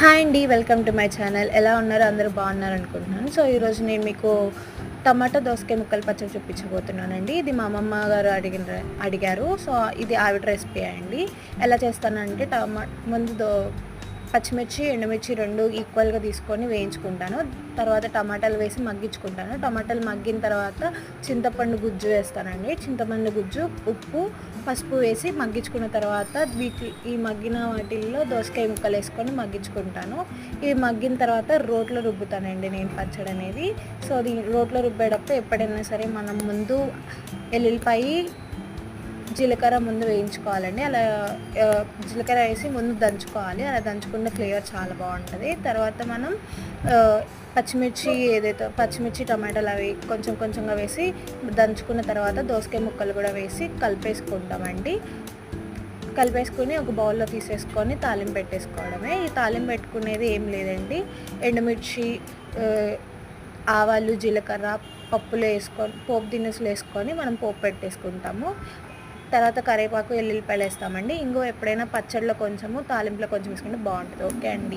Hi అండి welcome to my channel ఎలా ఉన్నారు? అందరూ బాగున్నారు అనుకుంటున్నాను. సో ఈరోజు నేను మీకు టమాటా దోసకాయ ముక్కలు పచ్చడి చూపించబోతున్నానండి. ఇది మా అమ్మమ్మ గారు అడిగిన అడిగారు. సో ఇది ఆవిడ రెసిపీ అండి. ఎలా చేస్తానంటే టమా ముందు దో పచ్చిమిర్చి ఎండుమిర్చి రెండు ఈక్వల్గా తీసుకొని వేయించుకుంటాను. తర్వాత టమాటాలు వేసి మగ్గించుకుంటాను. టమాటాలు మగ్గిన తర్వాత చింతపండు గుజ్జు వేస్తానండి. చింతపండు గుజ్జు ఉప్పు పసుపు వేసి మగ్గించుకున్న తర్వాత వీటి ఈ మగ్గిన వాటిల్లో దోసకాయ ముక్కలు వేసుకొని మగ్గించుకుంటాను. ఇవి మగ్గిన తర్వాత రోట్లో రుబ్బుతానండి నేను పచ్చడి అనేది. సో దీని రోట్లో రుబ్బేటప్పుడు ఎప్పుడైనా సరే మనం ముందు ఎల్లుల్లిపాయి జీలకర్ర ముందు వేయించుకోవాలండి. అలా జీలకర్ర వేసి ముందు దంచుకోవాలి. అలా దంచుకున్న ఫ్లేవర్ చాలా బాగుంటుంది. తర్వాత మనం పచ్చిమిర్చి ఏదైతే పచ్చిమిర్చి టమాటాలు అవి కొంచెం కొంచెంగా వేసి దంచుకున్న తర్వాత దోసకాయ ముక్కలు కూడా వేసి కలిపేసుకుంటామండి. కలిపేసుకుని ఒక బౌల్లో తీసేసుకొని తాలింపు పెట్టేసుకోవడమే. ఈ తాలింపు పెట్టుకునేది ఏం లేదండి. ఎండుమిర్చి ఆవాలు జీలకర్ర పప్పులు వేసుకొని పోపు దినుసులు వేసుకొని మనం పోపు పెట్టేసుకుంటాము. తర్వాత కరివేపాకు ఎల్లుల్లిపాయలు వేస్తామండి. ఇంకో ఎప్పుడైనా పచ్చడిలో కొంచెము తాలింపులో కొంచెం వేసుకుంటే బాగుంటుంది. ఓకే అండి.